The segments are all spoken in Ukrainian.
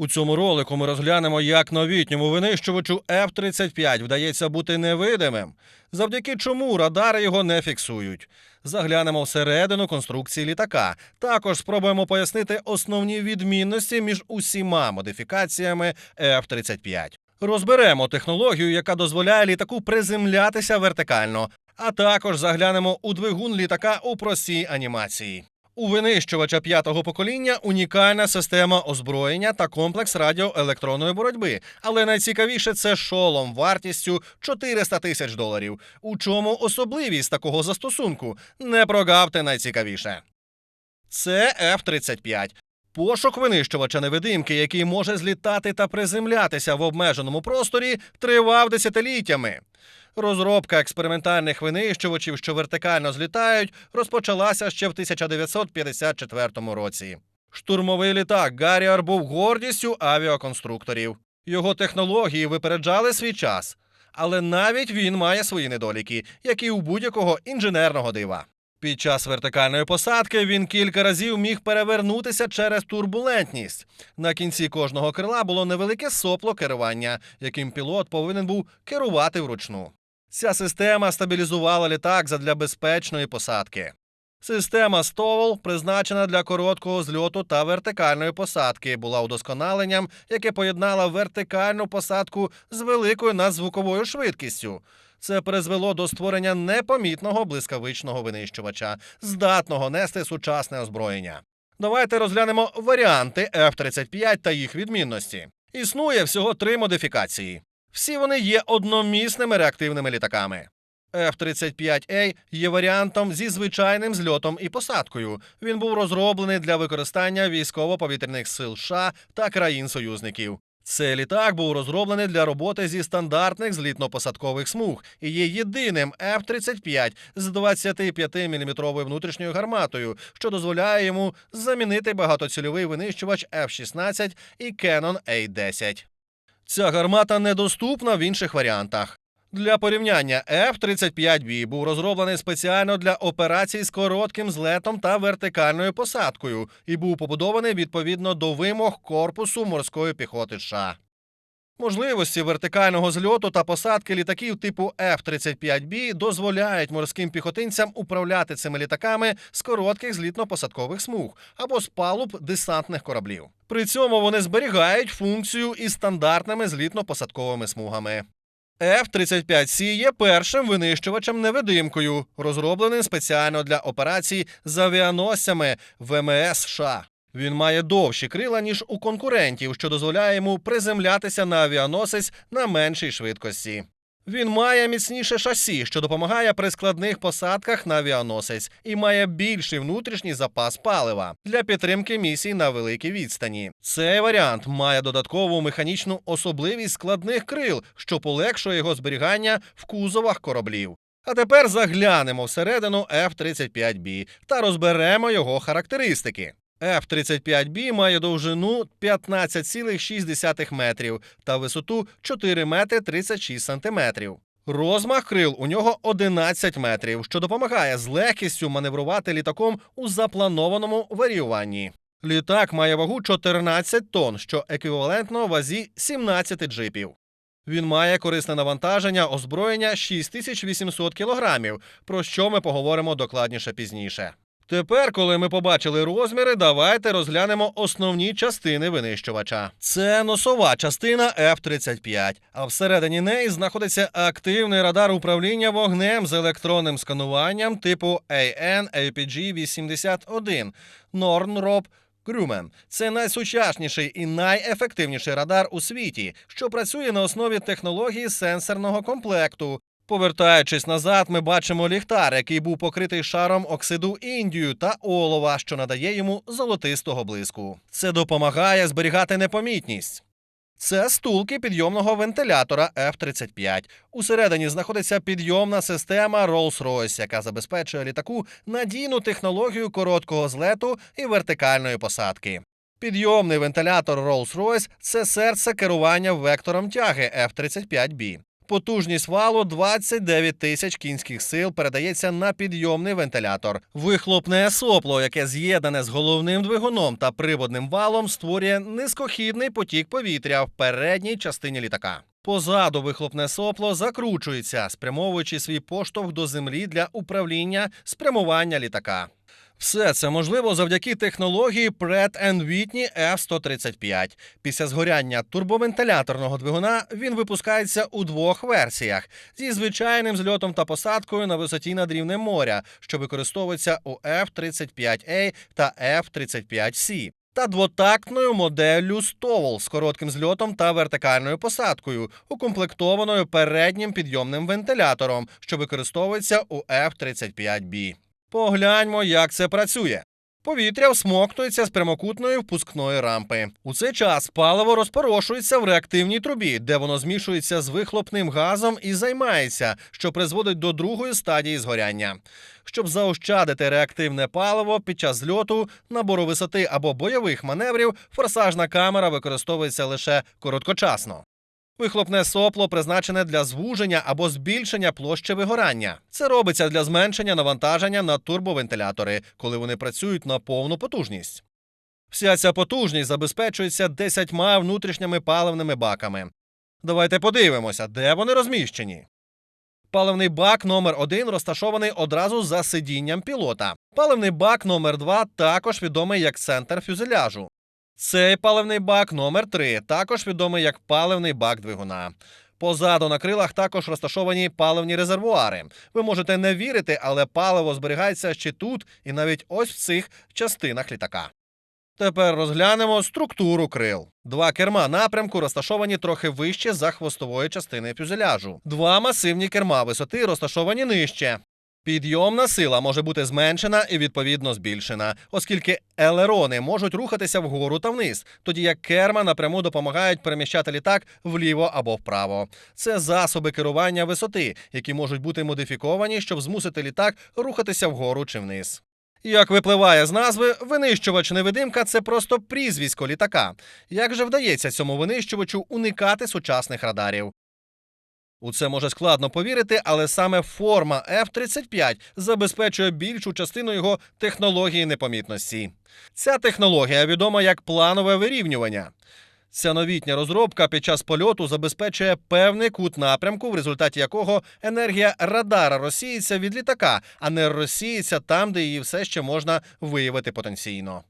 У цьому ролику ми розглянемо, як новітньому винищувачу F-35 вдається бути невидимим, завдяки чому радари його не фіксують. Заглянемо всередину конструкції літака. Також спробуємо пояснити основні відмінності між усіма модифікаціями F-35. Розберемо технологію, яка дозволяє літаку приземлятися вертикально, а також заглянемо у двигун літака у простій анімації. У винищувача п'ятого покоління унікальна система озброєння та комплекс радіоелектронної боротьби. Але найцікавіше це шолом вартістю 400 тисяч доларів. У чому особливість такого застосунку? Не прогавте найцікавіше. Це F-35. Пошук винищувача невидимки, який може злітати та приземлятися в обмеженому просторі, тривав десятиліттями. Розробка експериментальних винищувачів, що вертикально злітають, розпочалася ще в 1954 році. Штурмовий літак Гарріар був гордістю авіаконструкторів. Його технології випереджали свій час, але навіть він має свої недоліки, як і у будь-якого інженерного дива. Під час вертикальної посадки він кілька разів міг перевернутися через турбулентність. На кінці кожного крила було невелике сопло керування, яким пілот повинен був керувати вручну. Ця система стабілізувала літак задля безпечної посадки. Система Стовол, призначена для короткого зльоту та вертикальної посадки, була удосконаленням, яке поєднало вертикальну посадку з великою надзвуковою швидкістю. Це призвело до створення непомітного блискавичного винищувача, здатного нести сучасне озброєння. Давайте розглянемо варіанти F-35 та їх відмінності. Існує всього три модифікації. Всі вони є одномісними реактивними літаками. F-35A є варіантом зі звичайним зльотом і посадкою. Він був розроблений для використання військово-повітряних сил США та країн-союзників. Цей літак був розроблений для роботи зі стандартних злітно-посадкових смуг і є єдиним F-35 з 25-мм внутрішньою гарматою, що дозволяє йому замінити багатоцільовий винищувач F-16 і Canon A-10. Ця гармата недоступна в інших варіантах. Для порівняння F-35B був розроблений спеціально для операцій з коротким злетом та вертикальною посадкою і був побудований відповідно до вимог корпусу морської піхоти США. Можливості вертикального зльоту та посадки літаків типу F-35B дозволяють морським піхотинцям управляти цими літаками з коротких злітно-посадкових смуг або з палуб десантних кораблів. При цьому вони зберігають функцію із стандартними злітно-посадковими смугами. F-35C є першим винищувачем невидимкою, розробленим спеціально для операцій з авіаносцями ВМС США. Він має довші крила, ніж у конкурентів, що дозволяє йому приземлятися на авіаносець на меншій швидкості. Він має міцніше шасі, що допомагає при складних посадках на авіаносець, і має більший внутрішній запас палива для підтримки місій на великій відстані. Цей варіант має додаткову механічну особливість складних крил, що полегшує його зберігання в кузовах кораблів. А тепер заглянемо всередину F-35B та розберемо його характеристики. F-35B має довжину 15,6 метрів та висоту 4 метри 36 сантиметрів. Розмах крил у нього 11 метрів, що допомагає з легкістю маневрувати літаком у запланованому варіюванні. Літак має вагу 14 тонн, що еквівалентно вазі 17 джипів. Він має корисне навантаження озброєння 6800 кілограмів, про що ми поговоримо докладніше пізніше. Тепер, коли ми побачили розміри, давайте розглянемо основні частини винищувача. Це носова частина F-35, а всередині неї знаходиться активний радар управління вогнем з електронним скануванням типу AN-APG-81 Nornrop Grumman. Це найсучасніший і найефективніший радар у світі, що працює на основі технології сенсорного комплекту. Повертаючись назад, ми бачимо ліхтар, який був покритий шаром оксиду індію та олова, що надає йому золотистого блиску. Це допомагає зберігати непомітність. Це стулки підйомного вентилятора F-35. Усередині знаходиться підйомна система Rolls-Royce, яка забезпечує літаку надійну технологію короткого злету і вертикальної посадки. Підйомний вентилятор Rolls-Royce – це серце керування вектором тяги F-35B. Потужність валу 29 тисяч кінських сил передається на підйомний вентилятор. Вихлопне сопло, яке з'єднане з головним двигуном та приводним валом, створює низькохідний потік повітря в передній частині літака. Позаду вихлопне сопло закручується, спрямовуючи свій поштовх до землі для управління спрямування літака. Все це можливо завдяки технології Pratt Whitney F-135. Після згоряння турбовентиляторного двигуна він випускається у двох версіях зі звичайним зльотом та посадкою на висоті над рівнем моря, що використовується у F-35A та F-35C. Та двотактною моделлю Стовол з коротким зльотом та вертикальною посадкою, укомплектованою переднім підйомним вентилятором, що використовується у F-35B. Погляньмо, як це працює. Повітря всмоктується з прямокутної впускної рампи. У цей час паливо розпорошується в реактивній трубі, де воно змішується з вихлопним газом і займається, що призводить до другої стадії згоряння. Щоб заощадити реактивне паливо під час зльоту, набору висоти або бойових маневрів, форсажна камера використовується лише короткочасно. Вихлопне сопло призначене для звуження або збільшення площі вигорання. Це робиться для зменшення навантаження на турбовентилятори, коли вони працюють на повну потужність. Вся ця потужність забезпечується десятьма внутрішніми паливними баками. Давайте подивимося, де вони розміщені. Паливний бак номер 1 розташований одразу за сидінням пілота. Паливний бак номер 2 також відомий як центр фюзеляжу. Цей паливний бак номер 3 також відомий як паливний бак двигуна. Позаду на крилах також розташовані паливні резервуари. Ви можете не вірити, але паливо зберігається ще тут і навіть ось в цих частинах літака. Тепер розглянемо структуру крил. Два керма напрямку розташовані трохи вище за хвостової частини фюзеляжу. Два масивні керма висоти розташовані нижче. Підйомна сила може бути зменшена і відповідно збільшена, оскільки елерони можуть рухатися вгору та вниз, тоді як керма напряму допомагають переміщати літак вліво або вправо. Це засоби керування висоти, які можуть бути модифіковані, щоб змусити літак рухатися вгору чи вниз. Як випливає з назви, винищувач-невидимка це просто прізвисько літака. Як же вдається цьому винищувачу уникати сучасних радарів? У це може складно повірити, але саме форма F-35 забезпечує більшу частину його технології непомітності. Ця технологія відома як планове вирівнювання. Ця новітня розробка під час польоту забезпечує певний кут напрямку, в результаті якого енергія радара розсіється від літака, а не розсіється там, де її все ще можна виявити потенційно.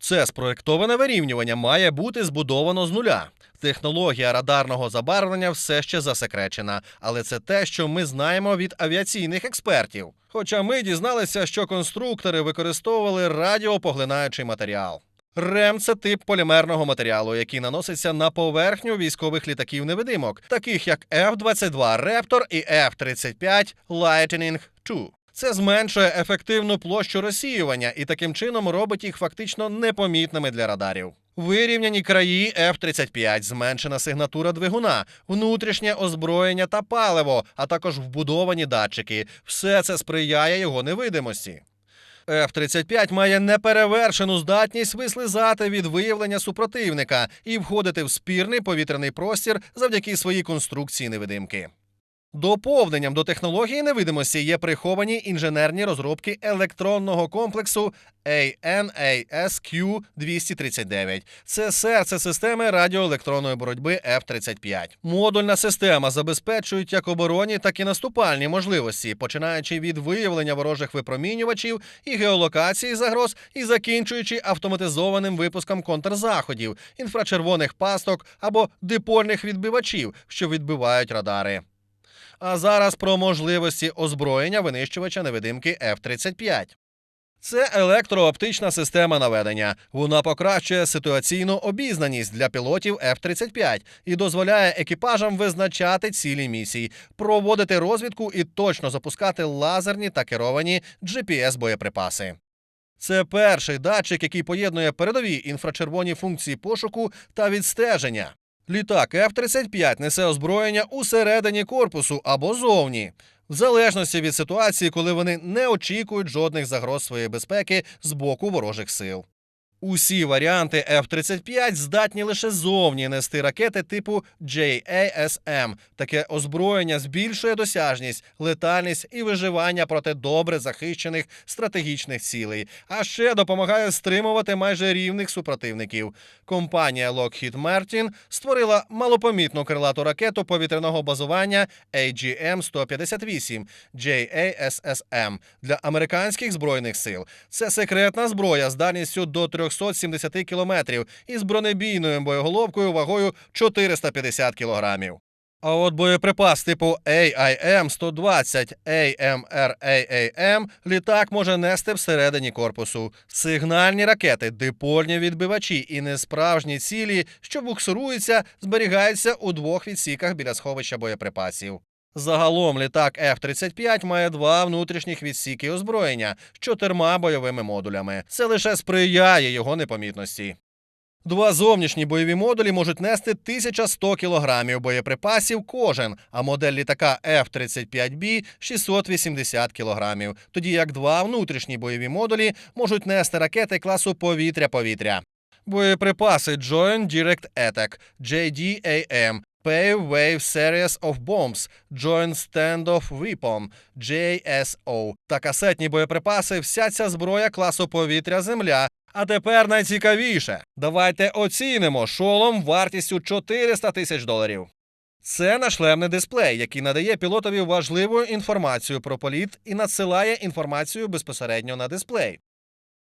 Це спроєктоване вирівнювання має бути збудовано з нуля. Технологія радарного забарвлення все ще засекречена, але це те, що ми знаємо від авіаційних експертів. Хоча ми дізналися, що конструктори використовували радіопоглинаючий матеріал. РЕМ це тип полімерного матеріалу, який наноситься на поверхню військових літаків невидимок, таких як F-22 Raptor і F-35 Lightning II. Це зменшує ефективну площу розсіювання і таким чином робить їх фактично непомітними для радарів. Вирівняні краї F-35, зменшена сигнатура двигуна, внутрішнє озброєння та паливо, а також вбудовані датчики. Все це сприяє його невидимості. F-35 має неперевершену здатність вислизати від виявлення супротивника і входити в спірний повітряний простір завдяки своїй конструкції невидимки. Доповненням до технології невидимості є приховані інженерні розробки електронного комплексу ANASQ-239. Це серце системи радіоелектронної боротьби F-35. Модульна система забезпечує як оборонні, так і наступальні можливості, починаючи від виявлення ворожих випромінювачів і геолокації загроз, і закінчуючи автоматизованим випуском контрзаходів, інфрачервоних пасток або дипольних відбивачів, що відбивають радари. А зараз про можливості озброєння винищувача невидимки F-35. Це електрооптична система наведення. Вона покращує ситуаційну обізнаність для пілотів F-35 і дозволяє екіпажам визначати цілі місій, проводити розвідку і точно запускати лазерні та керовані GPS-боєприпаси. Це перший датчик, який поєднує передові інфрачервоні функції пошуку та відстеження. Літак F-35 несе озброєння усередині корпусу або зовні, в залежності від ситуації, коли вони не очікують жодних загроз своєї безпеки з боку ворожих сил. Усі варіанти F-35 здатні лише зовні нести ракети типу JASM. Таке озброєння збільшує досяжність, летальність і виживання проти добре захищених стратегічних цілей, а ще допомагає стримувати майже рівних супротивників. Компанія Lockheed Martin створила малопомітну крилату ракету повітряного базування AGM-158 JASSM для американських збройних сил. Це секретна зброя з до 370 кілометрів із бронебійною боєголовкою вагою 450 кілограмів. А от боєприпас типу AIM-120 AMRAAM літак може нести всередині корпусу. Сигнальні ракети, дипольні відбивачі і несправжні цілі, що буксируються, зберігаються у двох відсіках біля сховища боєприпасів. Загалом літак F-35 має два внутрішніх відсіки озброєння з чотирма бойовими модулями. Це лише сприяє його непомітності. Два зовнішні бойові модулі можуть нести 1100 кілограмів боєприпасів кожен, а модель літака F-35B – 680 кілограмів, тоді як два внутрішні бойові модулі можуть нести ракети класу повітря-повітря. Боєприпаси Joint Direct Attack JDAM Pave Wave Series of Bombs, Joint Standoff Weapon, JSO та касетні боєприпаси вся ця зброя класу повітря-земля. А тепер найцікавіше. Давайте оцінимо шолом вартістю 400 тисяч доларів. Це нашлемний дисплей, який надає пілотові важливу інформацію про політ і надсилає інформацію безпосередньо на дисплей.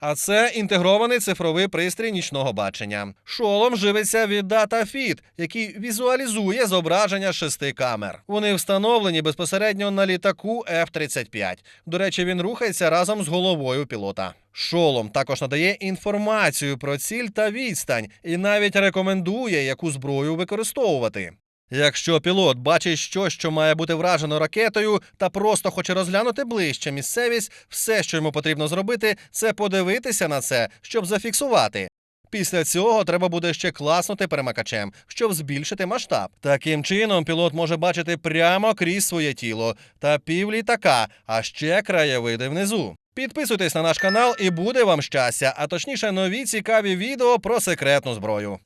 А це інтегрований цифровий пристрій нічного бачення. Шолом живиться від DataFit, який візуалізує зображення шести камер. Вони встановлені безпосередньо на літаку F-35. До речі, він рухається разом з головою пілота. Шолом також надає інформацію про ціль та відстань і навіть рекомендує, яку зброю використовувати. Якщо пілот бачить щось, що має бути вражено ракетою, та просто хоче розглянути ближче місцевість, все, що йому потрібно зробити, це подивитися на це, щоб зафіксувати. Після цього треба буде ще класнути перемикачем, щоб збільшити масштаб. Таким чином, пілот може бачити прямо крізь своє тіло та пів літака, а ще краєвиди внизу. Підписуйтесь на наш канал і буде вам щастя, а точніше нові цікаві відео про секретну зброю.